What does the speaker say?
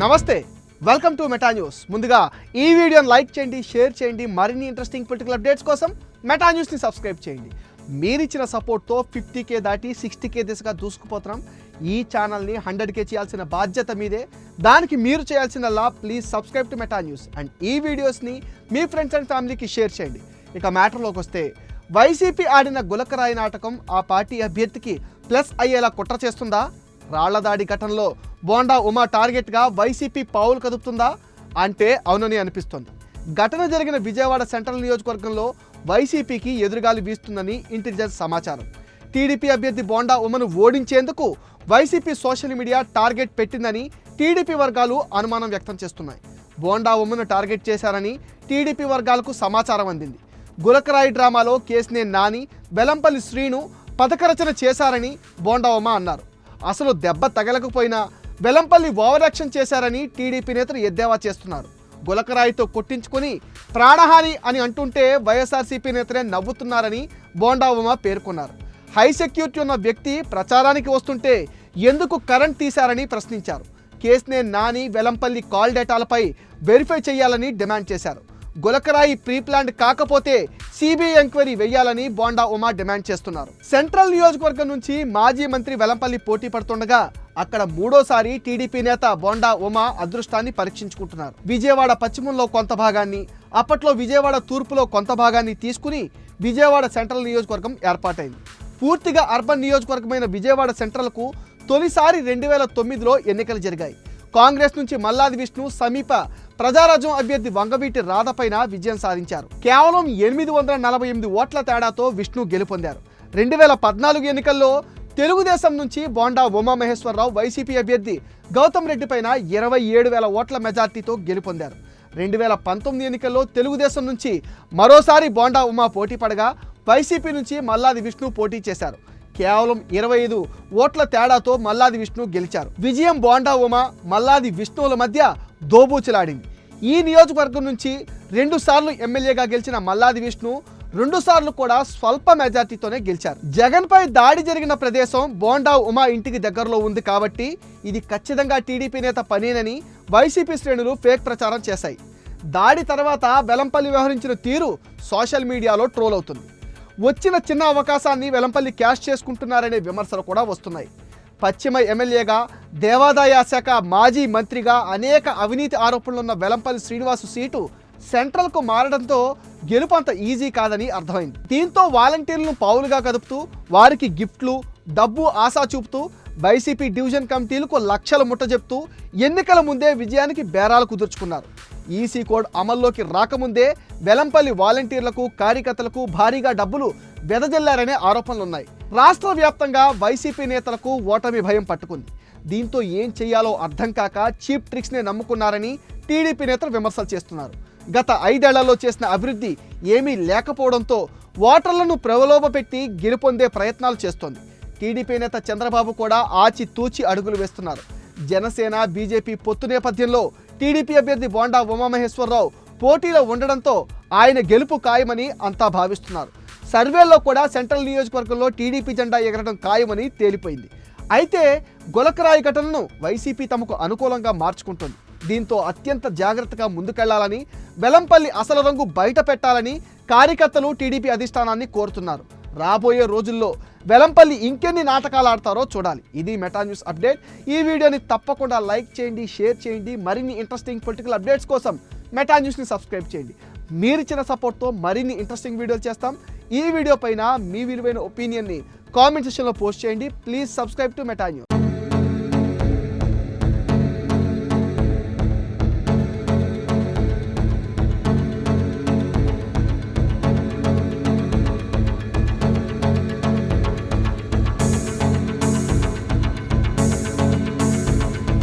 నమస్తే welcome to meta news ముందుగా ఈ వీడియోని లైక్ చేయండి షేర్ చేయండి మరిన్ని ఇంట్రెస్టింగ్ పొలిటికల్ అప్డేట్స్ కోసం మెటా న్యూస్ని సబ్స్క్రైబ్ చేయండి. మీరిచ్చిన సపోర్ట్తో ఫిఫ్టీ కే దాటి సిక్స్టీ కే దిశగా దూసుకుపోతున్నాం. ఈ ఛానల్ని హండ్రెడ్ కే చేయాల్సిన బాధ్యత మీదే. దానికి మీరు చేయాల్సిందల్లా please subscribe to Meta news and ఈ వీడియోస్ని మీ ఫ్రెండ్స్ అండ్ ఫ్యామిలీకి షేర్ చేయండి. ఇక మ్యాటర్లోకి వస్తే వైసీపీ ఆడిన గులకరాయి నాటకం ఆ పార్టీ అభ్యర్థికి ప్లస్ అయ్యేలా కుట్ర చేస్తుందా? రాళ్ళదాడి ఘటనలో బోండా ఉమా టార్గెట్గా వైసీపీ పావులు కదుపుతుందా అంటే అవునని అనిపిస్తోంది. ఘటన జరిగిన విజయవాడ సెంట్రల్ నియోజకవర్గంలో వైసీపీకి ఎదురుగాలి వీస్తుందని ఇంటెలిజెన్స్ సమాచారం. టీడీపీ అభ్యర్థి బోండా ఉమను ఓడించేందుకు వైసీపీ సోషల్ మీడియా టార్గెట్ పెట్టిందని టీడీపీ వర్గాలు అనుమానం వ్యక్తం చేస్తున్నాయి. బోండా ఉమ్మను టార్గెట్ చేశారని టీడీపీ వర్గాలకు సమాచారం అందింది. గులకరాయి డ్రామాలో కేసునే నాని బెలంపల్లి శ్రీను పథకరచన చేశారని బోండా ఉమ అన్నారు. అసలు దెబ్బ తగలకపోయినా వెలంపల్లి ఓవరాక్షన్ చేశారని టీడీపీ నేతలు ఎద్దేవా చేస్తున్నారు. గులకరాయితో కొట్టించుకొని ప్రాణహాని అని అంటుంటే వైఎస్ఆర్సీపీ నేతలే నవ్వుతున్నారని బోండా పేర్కొన్నారు. హై సెక్యూరిటీ ఉన్న వ్యక్తి ప్రచారానికి వస్తుంటే ఎందుకు కరెంట్ తీశారని ప్రశ్నించారు. కేసునే నాని వెలంపల్లి కాల్ డేటాలపై వెరిఫై చేయాలని డిమాండ్ చేశారు. గులకరాయి ప్రీ కాకపోతే సిబిఐ ఎంక్వైరీ వేయాలని బోండా ఉమా డిమాండ్ చేస్తున్నారు. సెంట్రల్ నియోజకవర్గం నుంచి మాజీ మంత్రి వెలంపల్లి పోటీ పడుతుండగా అక్కడ మూడోసారి టీడీపీ నేత బోండా ఉమా అదృష్టాన్ని పరీక్షించుకుంటున్నారు. విజయవాడ పశ్చిమంలో కొంత భాగాన్ని అప్పట్లో విజయవాడ తూర్పులో కొంత భాగాన్ని తీసుకుని విజయవాడ సెంట్రల్ నియోజకవర్గం ఏర్పాటైంది. పూర్తిగా అర్బన్ నియోజకవర్గమైన విజయవాడ సెంట్రల్కు తొలిసారి రెండు వేల తొమ్మిదిలో ఎన్నికలు జరిగాయి. కాంగ్రెస్ నుంచి మల్లాది విష్ణు సమీప ప్రజారాజ్యం అభ్యర్థి వంగవీటి రాధపైన విజయం సాధించారు. కేవలం ఎనిమిది వందల నలభై ఎనిమిది ఓట్ల తేడాతో విష్ణు గెలుపొందారు. రెండు వేల పద్నాలుగు ఎన్నికల్లో తెలుగుదేశం నుంచి బోండా ఉమామహేశ్వరరావు వైసీపీ అభ్యర్థి గౌతమ్ రెడ్డి పైన ఇరవై ఏడు వేల ఓట్ల మెజార్టీతో గెలుపొందారు. రెండు వేల పంతొమ్మిది ఎన్నికల్లో తెలుగుదేశం నుంచి మరోసారి బోండా ఉమా పోటీ పడగా వైసీపీ నుంచి మల్లాది విష్ణు పోటీ చేశారు. కేవలం ఇరవై ఐదు ఓట్ల తేడాతో మల్లాది విష్ణు గెలిచారు. విజయం బోండా ఉమా మల్లాది విష్ణువుల మధ్య దోబూచులాడింది. ఈ నియోజకవర్గం నుంచి రెండు సార్లు ఎమ్మెల్యేగా గెలిచిన మల్లాది విష్ణు రెండు సార్లు కూడా స్వల్ప మెజార్టీతోనే గెలిచారు. జగన్ పై దాడి జరిగిన ప్రదేశం బోండా ఉమా ఇంటికి దగ్గరలో ఉంది కాబట్టి ఇది ఖచ్చితంగా టీడీపీ నేత పనేనని వైసీపీ శ్రేణులు ఫేక్ ప్రచారం చేశాయి. దాడి తర్వాత బెలంపల్లి వ్యవహరించిన తీరు సోషల్ మీడియాలో ట్రోల్ అవుతుంది. వచ్చిన చిన్న అవకాశాన్ని వెలంపల్లి క్యాష్ చేసుకుంటున్నారనే విమర్శలు కూడా వస్తున్నాయి. పశ్చిమ ఎమ్మెల్యేగా దేవాదాయ శాఖ మాజీ మంత్రిగా అనేక అవినీతి ఆరోపణలు ఉన్న వెలంపల్లి శ్రీనివాసు సీటు సెంట్రల్కు మారడంతో గెలుపు అంత ఈజీ కాదని అర్థమైంది. దీంతో వాలంటీర్లను పావులుగా కదుపుతూ వారికి గిఫ్ట్లు డబ్బు ఆశా చూపుతూ వైసీపీ డివిజన్ కమిటీలకు లక్షల ముట్ట చెప్తూ ఎన్నికల ముందే విజయానికి బేరాలు కుదుర్చుకున్నారు. ఈసీ కోడ్ అమల్లోకి రాకముందే వెలంపల్లి వాలంటీర్లకు కార్యకర్తలకు భారీగా డబ్బులు వెదజల్లారనే ఆరోపణలున్నాయి. రాష్ట్ర వ్యాప్తంగా వైసీపీ నేతలకు ఓటమి భయం పట్టుకుంది. దీంతో ఏం చేయాలో అర్థం కాక చీప్ ట్రిక్స్నే నమ్ముకున్నారని టీడీపీ నేతలు విమర్శలు చేస్తున్నారు. గత ఐదేళ్ళలో చేసిన అభివృద్ధి ఏమీ లేకపోవడంతో ఓటర్లను ప్రలోభపెట్టి గెలుపొందే ప్రయత్నాలు చేస్తోంది. టీడీపీ నేత చంద్రబాబు కూడా ఆచి తూచి అడుగులు వేస్తున్నారు. జనసేన బీజేపీ పొత్తు నేపథ్యంలో టీడీపీ అభ్యర్థి బోండా ఉమామహేశ్వరరావు పోటీలో ఉండడంతో ఆయన గెలుపు ఖాయమని అంతా భావిస్తున్నారు. సర్వేల్లో కూడా సెంట్రల్ నియోజకవర్గంలో టీడీపీ జెండా ఎగరడం ఖాయమని తేలిపోయింది. అయితే గొలకరాయి ఘటనను వైసీపీ తమకు అనుకూలంగా మార్చుకుంటుంది. దీంతో అత్యంత జాగ్రత్తగా ముందుకెళ్ళాలని బెలంపల్లి అసలు రంగు బయట పెట్టాలని కార్యకర్తలు టీడీపీ అధిష్టానాన్ని కోరుతున్నారు. రాబోయే రోజుల్లో వెలంపల్లి ఇంకెన్ని నాటకాలు ఆడతారో చూడాలి. ఇది మెటా న్యూస్ అప్డేట్. ఈ వీడియోని తప్పకుండా లైక్ చేయండి షేర్ చేయండి. మరిన్ని ఇంట్రెస్టింగ్ పొలిటికల్ అప్డేట్స్ కోసం మెటా న్యూస్ని సబ్స్క్రైబ్ చేయండి. మీరిచ్చిన సపోర్ట్తో మరిన్ని ఇంట్రెస్టింగ్ వీడియోలు చేస్తాం. ఈ వీడియో పైన మీ విలువైన ఒపీనియన్ని కామెంట్ సెక్షన్లో పోస్ట్ చేయండి. Please subscribe to Meta news